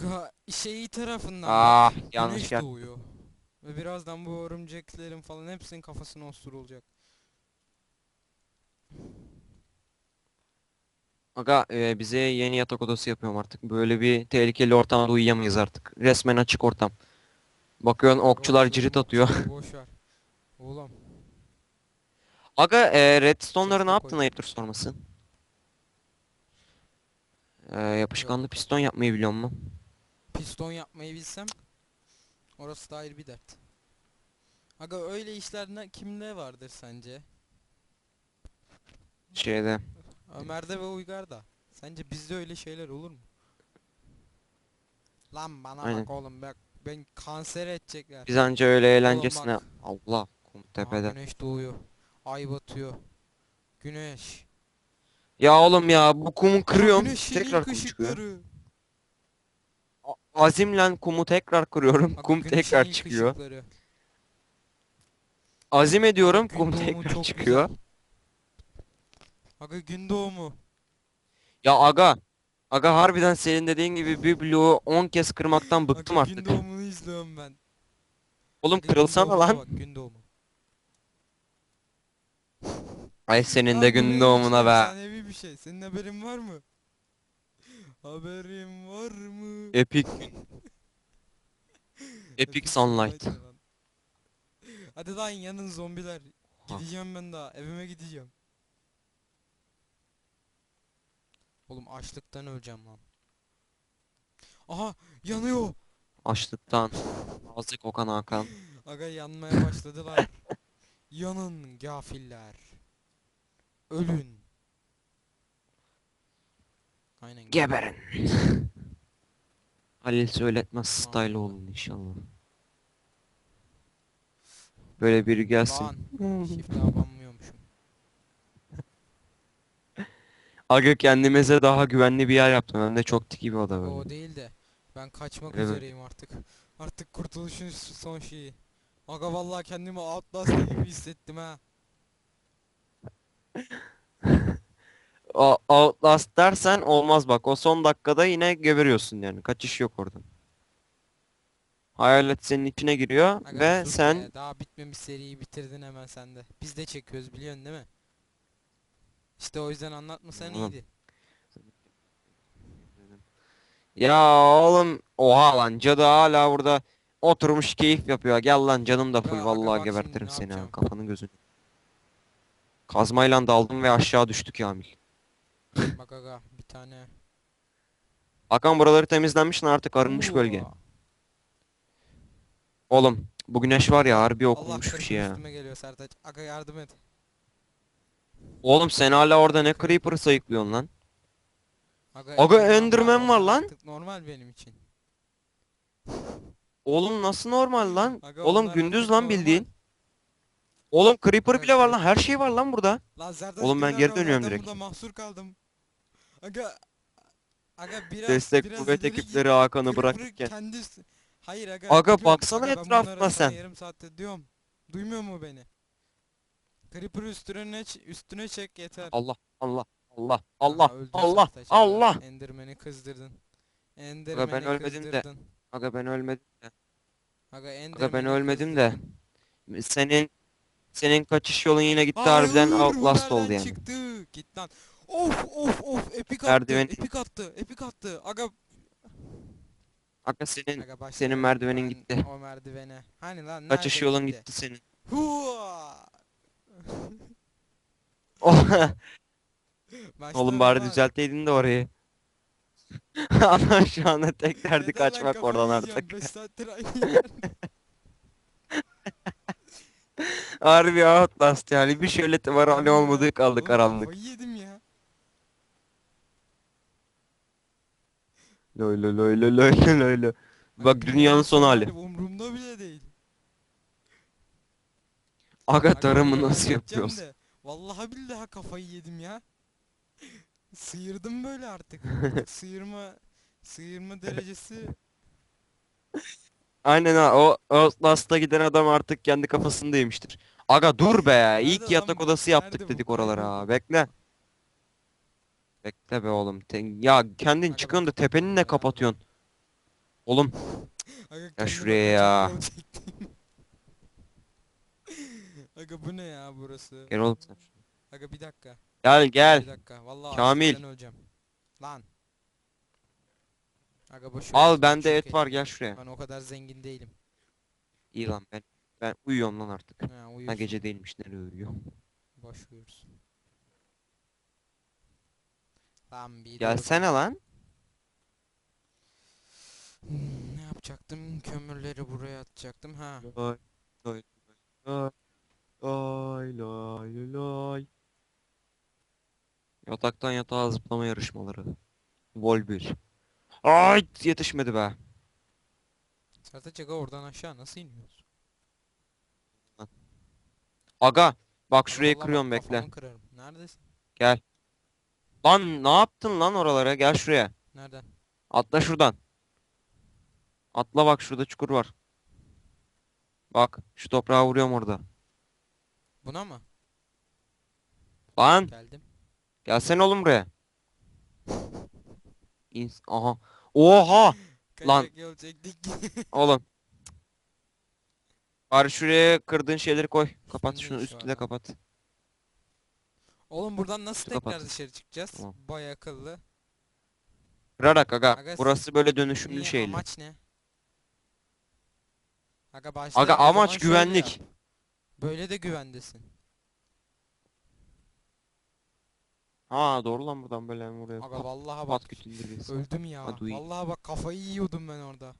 Aga şeyi tarafından Ah yanlış güneş doğuyor. Ve birazdan bu örümceklerin falan hepsinin kafasına osurulacak. Aga e, bize yeni yatak odası yapıyorum artık. Böyle bir tehlikeli ortamda uyuyamayız artık. Resmen açık ortam. Bakıyorsun okçular ver, cirit atıyor. Boş ver. Oğlum. Aga e, redstone'ları ne yaptın ayıptır sorması. E, yapışkanlı piston yapmayı biliyor musun? Piston yapmayı bilsem orası da ayrı bir dert. Aga öyle işler ne, kimde vardır sence? Şeyde. Ömer'de ve Uygar'da. Sence bizde öyle şeyler olur mu? Lan bana Aynen. bak oğlum bak ben kanser edecekler. Biz anca öyle eğlencesine. bak. Allah kum tepede. güneş doğuyor. Ay batıyor. Güneş. Ya oğlum ya bu kumu kırıyorum. güneşin Tekrar kum çıkıyor. Azimle kumu tekrar kırıyorum. Aga, Kum tekrar ilk çıkıyor. ışıkları. Azim ediyorum Gün kum doğumu tekrar çok çıkıyor. Aga gün doğumu. Ya aga. Aga harbiden senin dediğin gibi bir bloğu 10 kez kırmaktan bıktım Aga, gün artık. doğumunu izliyorum ben. Oğlum Aga, gün kırılsana doğumuna lan. Bak, gün doğumu. Ay senin Lan de gün doğumuna be. Efsanevi bir şey. Senin haberin var mı? Haberin var mı? Epic gün. Epic Sunlight. Hadi lan yanın zombiler. Ha. Gideceğim ben daha. Evime gideceğim. Oğlum açlıktan öleceğim lan. Aha yanıyor. Açlıktan. Ağzı kokan Hakan. Aga yanmaya başladılar. Yanın gafiller. Ölün. Aynen. Geberin. Halil söyletmez style olun inşallah. Böyle biri gelsin. Lan. Shift'e abanmıyormuşum. Aga kendimize daha güvenli bir yer yaptım. Hem de çok tiki bir oda böyle. O değil de. Ben kaçmak Evet. üzereyim artık. Artık kurtuluşun son şeyi. Aga vallahi kendimi Outlast gibi hissettim ha. O, Outlast dersen olmaz bak. O son dakikada yine geberiyorsun yani. Kaçış yok oradan. Hayalet senin içine giriyor Aga ve sus sen be, daha bitmemiş seriyi bitirdin hemen sen de. Biz de çekiyoruz biliyorsun değil mi? İşte o yüzden anlatmasan Oğlum. iyiydi. ya oğlum oha lan cadı hala burada oturmuş keyif yapıyor. Gel lan canım da full Ya aga vallahi şimdi gebertirim ne seni ha yapacağım? kafanı gözünü. Kazmayla daldım ve aşağı düştü Kamil. Bak aga bir tane. Hakan buraları temizlenmiş lan artık arınmış bölge. Uaa. Oğlum bu güneş var ya harbi Allah okunmuş bir şey ya. üstüme geliyor Sertaç. Aga yardım et. Oğlum sen hala orada ne creeper'ı sayıklıyorsun lan? Aga, Enderman var lan. artık Normal benim için. Oğlum nasıl normal lan? Aga, Oğlum onlar gündüz artık lan normal. bildiğin. Oğlum creeper bile var lan her şey var lan burada. Lan Sertaç Oğlum ben geri dönüyorum direkt. Burada mahsur kaldım. Aga Aga biraz Destek biraz kuvvet ileri git. ekipleri Hakan'ı Creeper'ı bırakırken. kendi üstü- Hayır aga. Aga, biliyorum. baksana Aga, ben etrafına sana sen. yarım saatte diyorum. Duymuyor mu beni? Creeper üstüne ç- üstüne çek yeter. Allah Allah Allah Aha, Allah öldü Allah Sertaç aga. Allah. Enderman'i kızdırdın. Enderman'i ben ölmedim de. kızdırdın. Aga ben ölmedim de. Aga Enderman'i ben ölmedim de. kızdırdın. Senin senin kaçış yolun yine gitti Hayır, harbiden bu Outlast oldu nereden yani. çıktı? Git lan. Of of of epik attı. Merdiven- Epik attı. Epik attı. Aga Aga senin Aga senin merdivenin Ben gitti. O merdivene. Hani lan kaçış nerede yolun gitti senin. Hua! Oğlum bari lan. düzelteydin de orayı. Ana şu anda tek derdi kaçmak oradan artık. Beş saattir aynı. Harbi Outlast yani bir şöyle tımarhane olmadığı kaldı karanlık. Yedim loy loy loy loy loy. Bak dünyanın son hali. Umurumda bile değil. Aga tarımı nasıl halledeceğim yapıyoruz? de, Vallahi billahi kafayı yedim ya. Sıyırdım böyle artık. Sıyırma sıyırma derecesi Aynen ha o Outlast'a giden adam artık kendi kafasında yemiştir. Aga dur be Nerede ilk lan yatak bu? odası yaptık bu? dedik oralara bekle. Bekle be oğlum. Te- ya kendin çıkıyorsun da tepenin ne kapatıyorsun? Oğlum Aga kendime şuraya ya. çektim. Aga bu ne ya burası? gel oğlum sen. Aga bir dakika. Gel Bir gel. dakika. Vallahi Kamil. açlıktan öleceğim. Lan. Aga boş ver, Al bende et var gel şuraya. Ben o kadar zengin değilim. İyi lan ben. Ben uyuyorum lan artık. Ha Ha gece değilmiş nereye uyuyor. Boş uyursun. Lan bir dur Gelsene lan. Hmm, Ne yapacaktım? Kömürleri buraya atacaktım. Ha. Lay lay lay lay lay lay. Yataktan yatağa zıplama yarışmaları. Vol 1. Ay yetişmedi be. Aga oradan aşağı nasıl iniyoruz? Aga bak şurayı vallahi bak kırıyorum bekle. kırarım. Neredesin? Gel. Lan ne yaptın lan oralara? Gel şuraya. Nereden? Atla şuradan. Atla bak şurada çukur var. Bak şu toprağa vuruyorum orada. Buna mı? Lan Geldim. gelsene oğlum buraya. İns Aha. Oha Lan. Oğlum. Bari şuraya kırdığın şeyleri koy. Kapat şunu iş var üstü de lan. kapat. Oğlum buradan nasıl Üstü tekrar kapat. dışarı çıkacağız? Tamam. Baya akıllı. Kırarak aga. Aga, Burası böyle dönüşümlü Niye şeyli. amaç ne? Aga başta Aga amaç güvenlik. Böyle de güvendesin. Ha doğru lan buradan böyle buraya. Aga Pat, vallahi bak pat öldüm ya. Hadi. Vallahi bak kafayı yiyordum ben orada.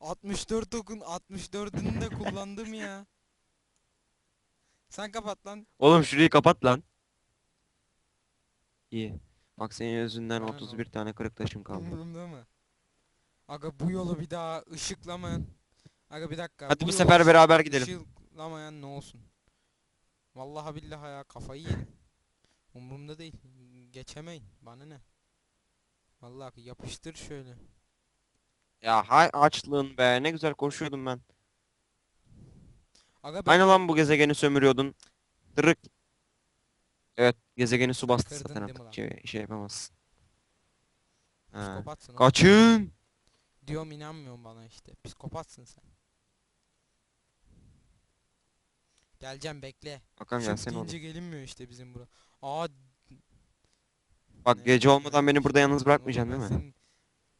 64 okun 64'ünü de kullandım ya. Sen kapat lan. Oğlum şurayı kapat lan. İyi. Bak senin yüzünden ne 31 tane kırık taşım kaldı. Umurumda mı? Aga bu yolu bir daha ışıklamayan. Aga bir dakika. Hadi bu yolu sefer beraber gidelim. Işıklamayan ne olsun? Vallahi billahi ya kafayı yedim. Umurumda değil. Geçemeyin. Bana ne? Vallahi yapıştır şöyle. Ya hay açlığın be ne güzel koşuyordum ben. Aga ben Aynı lan bu gezegeni sömürüyordun. Tırık. Evet gezegeni su bastı Kırdın zaten değil mi artık şey, şey yapamazsın. Ha. psikopatsın oğlum. Kaçın. Diyorum inanmıyorum bana işte. Psikopatsın sen. Geleceğim bekle. Hakan Şık gelsene oğlum. deyince gelinmiyor işte bizim bura. Aa Bak ne gece olmadan beni burada yalnız bırakmayacaksın değil mi?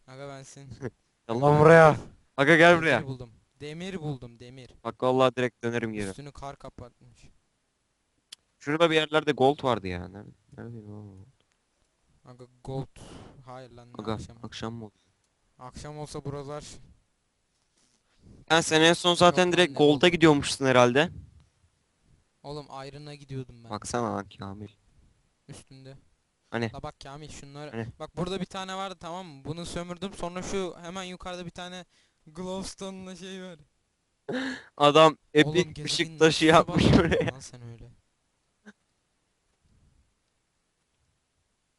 Aga ben senin Gel lan buraya. Aga gel demir buraya. buldum. Demir buldum demir. Bak vallahi direkt dönerim geri. Üstünü kar kapatmış. Şurada bir yerlerde gold vardı ya. Nerede? Neredeydi o? Aga gold. Hayır lan ne Aga akşam. akşam mı oldu? Akşam olsa buralar Sen sen en son zaten lan direkt gold'a gold'u? gidiyormuşsun herhalde. Oğlum ayrına gidiyordum ben. Baksana lan Kamil. Üstünde. Hani? La bak Kamil şunları. Hani? Bak burada bir tane vardı tamam mı? Bunu sömürdüm. Sonra şu hemen yukarıda bir tane glowstone'la şey var. Adam Oğlum epik gezegenin ışık taşı yapmış oraya. Lan sen öyle.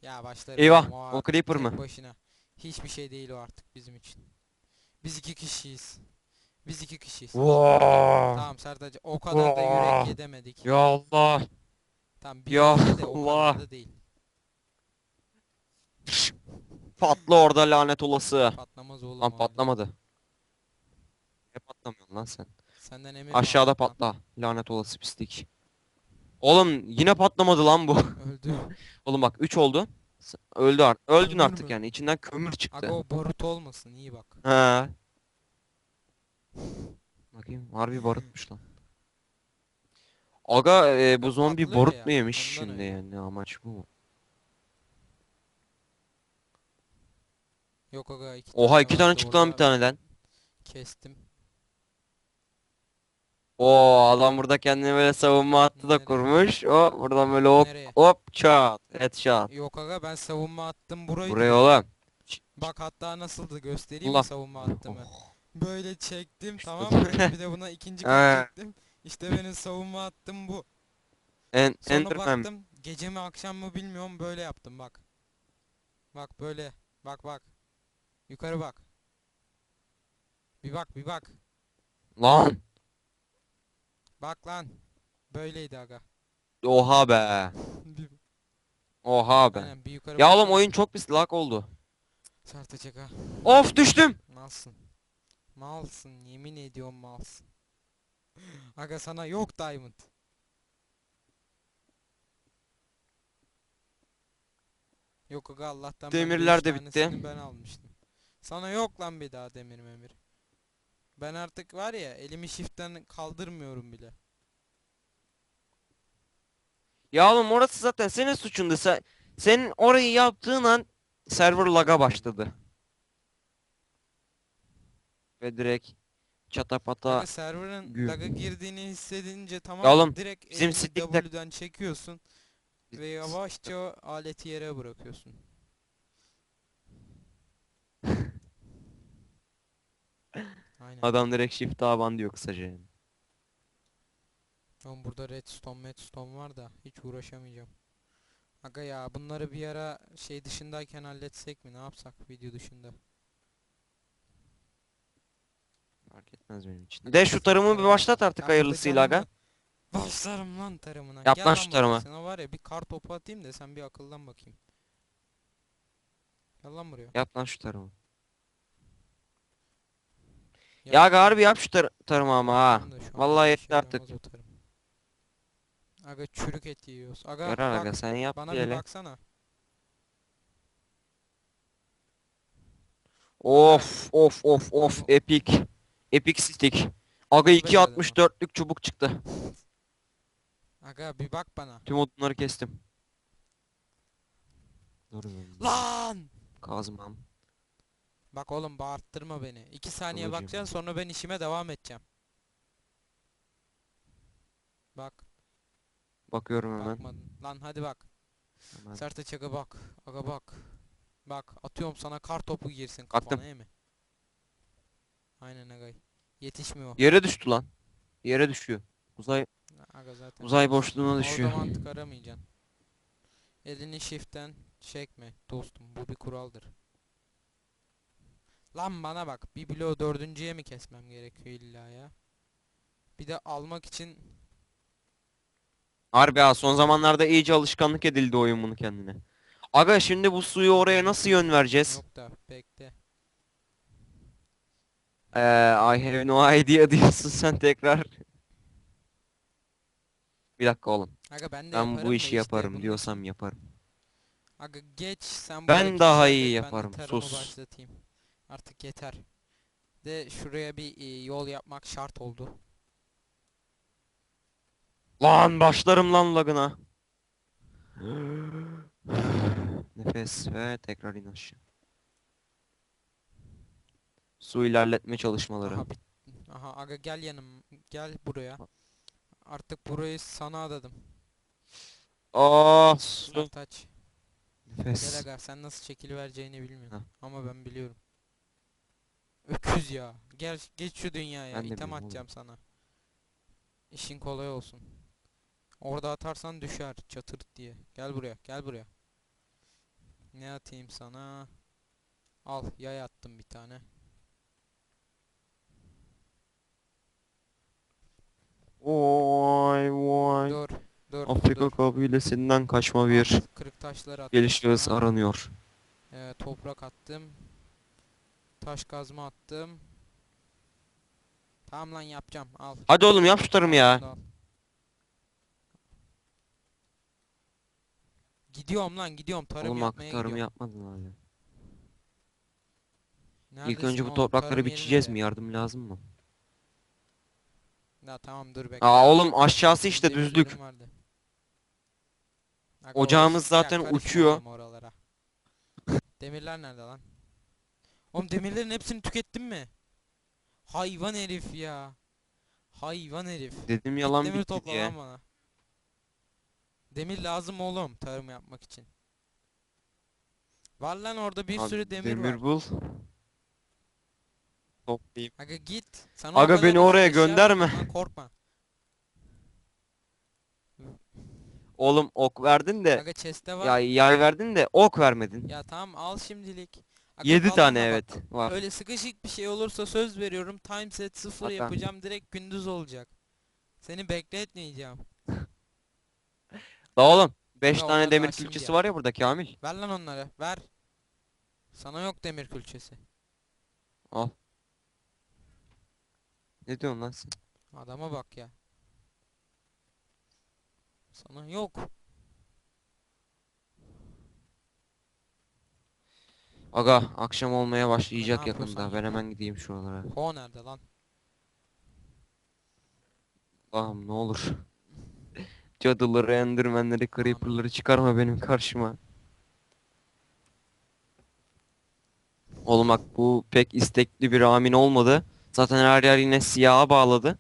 Ya başlarım. Eyvah, ama o creeper mı? Başına. Hiçbir şey değil o artık bizim için. Biz iki kişiyiz. Biz iki kişiyiz. Tamam Sertaç o kadar da yürek yedemedik. Ya Allah. Tamam bir Ya de o kadar da değil. Patla orada lanet olası. Patlamaz oğlum. Lan o patlamadı. Ne patlamıyorsun lan sen? Senden emir mi Aşağıda lan? patla. Lanet olası pislik. Oğlum yine patlamadı lan bu. Öldü. Oğlum bak 3 oldu. Öldü artık. Öldün Kömür artık mü? yani. İçinden kömür çıktı. Aga o barut olmasın iyi bak. He. Bakayım harbi barutmuş lan. Aga e, bu zombi patlıyor barut ya, mu yemiş ondan şimdi öyle. yani amaç bu mu? Yok aga iki Oha iki tane çıktı lan bir taneden. Kestim. Oo adam burada kendine böyle savunma hattı da Nereye? kurmuş. O buradan böyle hop Nereye? hop çat headshot. Yok aga ben savunma attım burayı. Buraya oğlum. Bak hatta nasıldı göstereyim Allah. mi savunma attığımı. Oh. Böyle çektim tamam mı? bir de buna ikinci kat çektim. İşte benim savunma attım bu. En Sonra Enderman. baktım gece mi akşam mı bilmiyorum böyle yaptım bak. Bak böyle. Bak bak. Yukarı bak. Bir bak bir bak. Lan. Bak lan. Böyleydi aga. Oha be. Bir- Oha be. Aynen bir yukarı Ya bak. oğlum oyun çok pis lag oldu. Sertecek ha. Of düştüm. Nasılsın? Malsın yemin ediyorum malsın. Aga sana yok diamond. Yok aga Allah'tan ben Demirler de bitti. tanesini ben almıştım. Sana yok lan bir daha demir memir. Ben artık var ya elimi shift'ten kaldırmıyorum bile. Ya oğlum orası zaten senin suçundu. Sen, senin orayı yaptığın an server lag'a başladı. Ve direkt çatapata Aga server'ın lag'a girdiğini hissedince tamam Ya oğlum, direkt bizim W'den çekiyorsun ve yavaşça o aleti yere bırakıyorsun. Aynen. adam direkt shift A bandı yok kısaca yani. Oğlum burada redstone redstone var da hiç uğraşamayacağım. Aga ya bunları bir ara şey dışındayken halletsek mi ne yapsak video dışında. Fark etmez benim için. De şu tarımı bir başlat artık hayırlısıyla aga. Başlarım lan tarımına. Yap Gel lan şu tarımı. Sana var ya bir kar topu atayım da sen bir akıllan bakayım. Gel lan buraya. Yap lan şu tarımı. Ya aga harbi yap şu tar tarımı ama ha. Vallahi yetti işe artık. Aga çürük et yiyoruz. Aga Yarar bak aga sen yap bana bir bir hele. baksana. Of of of of epic. Epic stick. Aga Böyle dedim 2.64'lük çubuk çıktı. Aga bir bak bana. Tüm odunları kestim. Lan! kazmam. Bak oğlum bağırttırma beni. 2 saniye bakacaksın sonra ben işime devam edeceğim. Bak Bakıyorum hemen. bakmadın. Lan hadi bak. hemen. Sert aga bak. Aga bak. Bak atıyorum sana kar topu girsin Attım. kafana iyi mi? Aynen aga. Yetişmiyor. Yere düştü lan. Yere düşüyor. Uzay Aga zaten. uzay boşluğuna düşüyor. Orada mantık aramayacaksın. Elini shift'ten çekme dostum. Bu bir kuraldır. Lan bana bak. Bir bloğu dördüncüye mi kesmem gerekiyor illa ya? Bir de almak için Harbi ha son zamanlarda iyice alışkanlık edildi oyun bunu kendine. Aga şimdi bu suyu oraya nasıl yön vereceğiz? yok da bekle. Ee, I have no idea diyorsun sen tekrar. Bir dakika oğlum. Aga ben de Ben bu işi işte yaparım bunun diyorsam yaparım. Aga geç sen Ben daha işi iyi ben yaparım, tarımı sus. başlatayım. Artık yeter. De şuraya bir e, yol yapmak şart oldu. Lan başlarım lan lagına. Nefes ve tekrar in aşağı. Su ilerletme çalışmaları. Aha, bit- Aha aga gel yanım gel buraya. Artık burayı sana adadım. Aa su. Sertaç. Gel Nefes. aga sen nasıl çekili vereceğini bilmiyorsun. Heh. Ama ben biliyorum. Öküz ya. Gel geç şu dünyaya. Ben de İtem atacağım sana. İşin kolay olsun. Orada atarsan düşer çatırt diye. Gel buraya, gel buraya. Ne atayım sana? Al, yay attım bir tane. Vay vay. Dur, dur, Afrika dur. kabilesinden kaçma bir kırık taşları attım geliş şahıs sana. aranıyor. Ee, toprak attım. Taş kazma attım. Tamam lan yapacağım. Al. Hadi oğlum yap şu tarımı ya. al. Gidiyorum lan gidiyorum tarım Oğlum yapmaya gidiyorum. yapmadın. İlk Neredesin önce bu oğlum? toprakları Tarım biçeceğiz mi? Yardım lazım mı? Ya tamam dur bekle. Aa oğlum aşağısı işte Demirlerim düzlük. vardı. Ocağımız orası- ya zaten karışma uçuyor. oğlum oralara. Demirler nerede lan? Oğlum demirlerin hepsini tükettin mi? Hayvan herif ya. Hayvan herif. Dedim yalan Demir bitti topla diye. lan bana. Demir lazım oğlum tarım yapmak için. Var lan orada bir Lan sürü demir, var. bul. Toplayayım. Aga git. Sana o Aga kadar beni oraya gönderme. lan, korkma. Oğlum ok verdin de Aga chest'te var. ya yay verdin de ok vermedin. Ya tamam al şimdilik. Aga 7 falan tane bak, evet var. Öyle sıkışık bir şey olursa söz veriyorum time set 0 Hatta- yapacağım direkt gündüz olacak. Seni bekletmeyeceğim. La oğlum 5 Aga tane demir daha şimdi külçesi yap. var ya burada Kamil. Ver lan onları ver. Sana yok demir külçesi. Al. Ne diyorsun lan sen? Adama bak ya. Sana yok. Aga akşam olmaya başlayacak ne yakında. Ben hemen gideyim şuralara. Ho nerede lan? Allah'ım ne olur. Cadıları, endermenleri, creeper'ları çıkarma benim karşıma. Oğlum bak bu pek istekli bir amin olmadı. Zaten her yer yine siyaha bağladı.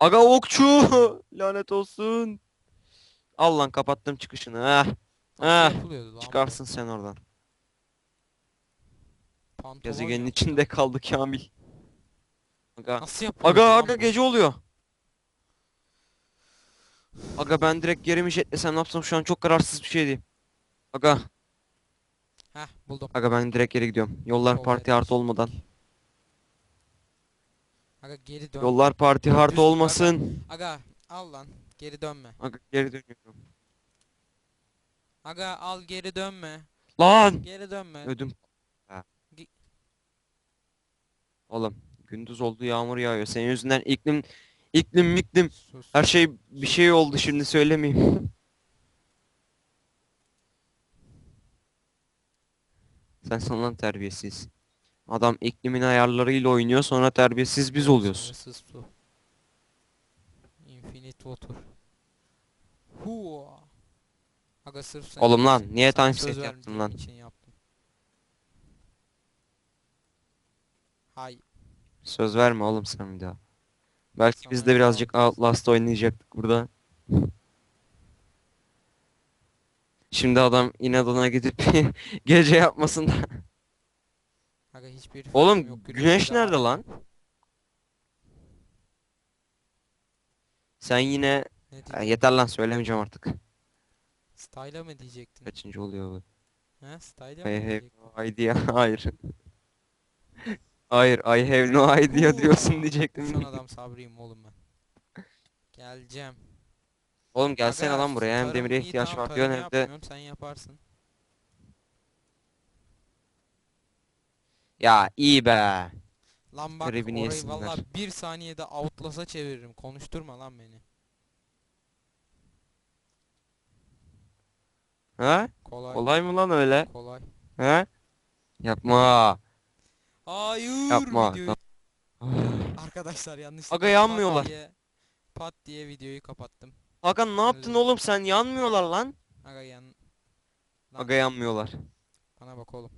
Aga okçu! Lanet olsun. Al lan kapattım çıkışını. Heh. Nasıl Heh. yapılıyordu lan bu? Çıkarsın sen oradan. Pantolon Gezegenin yaptı. içinde kaldı Kamil. Aga. Nasıl yapılıyordu Aga aga gece oluyor. Aga ben direkt geri mi jetlesem ne yapsam şu an çok kararsız bir şey diyeyim. Aga. Heh buldum. Aga ben direkt geri gidiyorum. Yollar Sol parti hard olmadan. Aga geri dön. Yollar parti hard Düz olmasın. Aga al lan. Geri dönme. Aga geri dönüyorum. Aga al geri dönme. Lan! Geri dönme. Ödüm. Ha. Gi- Oğlum gündüz oldu yağmur yağıyor. Senin yüzünden iklim iklim miklim Sus. her şey bir şey oldu şimdi söylemeyeyim. Sen son lan terbiyesiz. Adam iklimin ayarlarıyla oynuyor sonra terbiyesiz biz oluyoruz. Sınırsız su. Infinite water. Hua. Aga sırf sen Oğlum lan, niye sana time söz set yaptın lan? için yaptım. Hay. Söz verme oğlum sen bir daha. Belki Sana biz de birazcık. Outlast oynayacaktık burada. Şimdi adam inadına gidip gece yapmasın da. Aga hiçbir Oğlum, yok, güneş de nerede ağrıyor. lan? Sen yine Ne Ha, yeter lan söylemeyeceğim artık. Style'a mı diyecektin? Kaçıncı oluyor bu? He? Style'a mı diyecektin? idea. Hayır. Hayır, I have no idea diyorsun diyecektim. Son adam sabrıyım oğlum ben. Geleceğim. Oğlum gelsene Aga, lan buraya. Hem tarım- demire iyi, ihtiyaç tamam, var diyorsun tarım hem de yapmıyorum, sen yaparsın. ya iyi be. Lan bak Garibini orayı yesinler. valla bir saniyede Outlast'a çeviririm. Konuşturma lan beni. Ha? Kolay. Kolay mı lan öyle? Kolay. Ha? Yapma. Hayır Yapma. videoyu. Arkadaşlar yanlışlıkla Aga yanmıyorlar. Pat diye, pat diye videoyu kapattım. Hakan ne yaptın oğlum sen? Yanmıyorlar lan. Aga yan... Lan Aga yanmıyorlar. bana bak oğlum.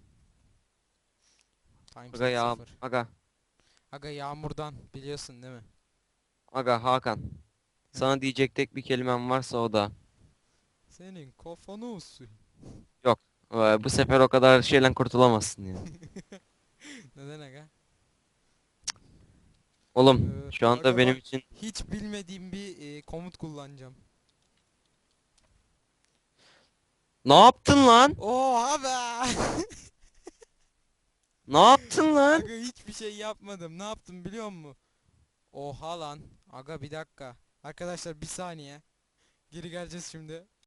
Time Aga ya. sıfır. Aga. Aga yağmurdan biliyorsun değil mi? Aga Hakan. Sana diyecek tek bir kelimem varsa o da. Senin kafanı olsun. Ee, Bu sefer o kadar şeyden kurtulamazsın ya. Neden aga? Oğlum Ee, şu anda aga benim bak- için Hiç bilmediğim bir e, komut kullanacağım. Ne yaptın lan? Oha be! Ne yaptın lan? Aga hiçbir şey yapmadım. Ne yaptım biliyor musun? Oha lan. Aga bir dakika. Arkadaşlar bir saniye. Geri geleceğiz şimdi.